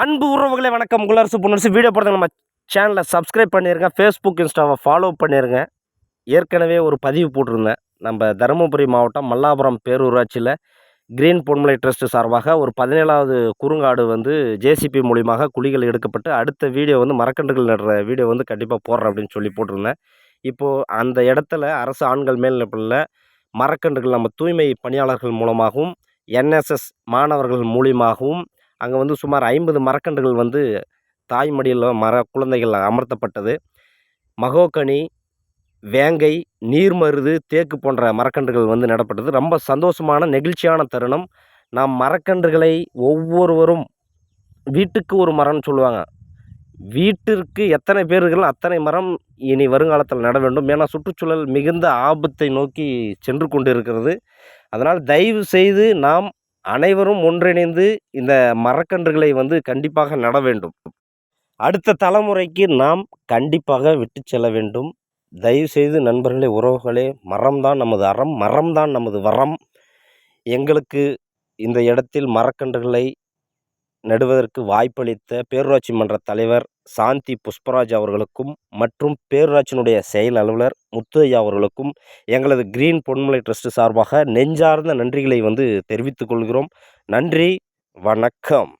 அன்பு உறவுகளே வணக்கம். குலரசு புணர்ச்சி வீடியோ போடுறது நம்ம சேனலை சப்ஸ்கிரைப் பண்ணிடுங்க ஃபேஸ்புக் இன்ஸ்டாவை ஃபாலோ பண்ணிடுங்க ஏற்கனவே ஒரு பதிவு போட்டிருந்தேன். நம்ம தருமபுரி மாவட்டம் மல்லாபுரம் பேரூராட்சியில் கிரீன் பொன்மலை ட்ரஸ்ட் சார்பாக ஒரு பதினேழாவது குறுங்காடு வந்து ஜேசிபி மூலியமாக குழிகள் எடுக்கப்பட்டு அடுத்த வீடியோ வந்து மரக்கன்றுகள் நடுற வீடியோ வந்து கண்டிப்பாக போடுறேன் அப்படின்னு சொல்லி போட்டிருந்தேன். இப்போது அந்த இடத்துல அரசு ஆண்கள் மேல்நிலைப்பள்ளியில் மரக்கன்றுகள் நம்ம தூய்மை பணியாளர்கள் மூலமாகவும் என்எஸ்எஸ் மாணவர்கள் மூலியமாகவும் அங்கே வந்து சுமார் ஐம்பது மரக்கன்றுகள் வந்து தாய்மடியில் மர குழந்தைகள் அமர்த்தப்பட்டது. மகோக்கனி வேங்கை நீர்மருது தேக்கு போன்ற மரக்கன்றுகள் வந்து நடப்பட்டது. ரொம்ப சந்தோஷமான நெகிழ்ச்சியான தருணம். நாம் மரக்கன்றுகளை ஒவ்வொருவரும் வீட்டுக்கு ஒரு மரம்னு சொல்லுவாங்க. வீட்டிற்கு எத்தனை பேர் அத்தனை மரம் இனி வருங்காலத்தில் நட வேண்டும். ஏன்னா சுற்றுச்சூழல் மிகுந்த ஆபத்தை நோக்கி சென்று கொண்டு இருக்கிறது அதனால் தயவு செய்து நாம் அனைவரும் ஒன்றிணைந்து இந்த மரக்கன்றுகளை வந்து கண்டிப்பாக நட வேண்டும். அடுத்த தலைமுறைக்கு நாம் கண்டிப்பாக விட்டு செல்ல வேண்டும். தயவு செய்து நண்பர்களே உறவுகளே மரம்தான் நமது அறம் மரம்தான் நமது வரம். எங்களுக்கு இந்த இடத்தில் மரக்கன்றுகளை நடுவதற்கு வாய்ப்பளித்த பேரூராட்சி மன்ற தலைவர் சாந்தி புஷ்பராஜ் அவர்களுக்கும் மற்றும் பேரூராட்சியினுடைய செயல் அலுவலர் முத்தையா அவர்களுக்கும் எங்களது கிரீன் பொன்மலை ட்ரஸ்ட் சார்பாக நெஞ்சார்ந்த நன்றிகளை வந்து தெரிவித்துக் கொள்கிறோம். நன்றி. வணக்கம்.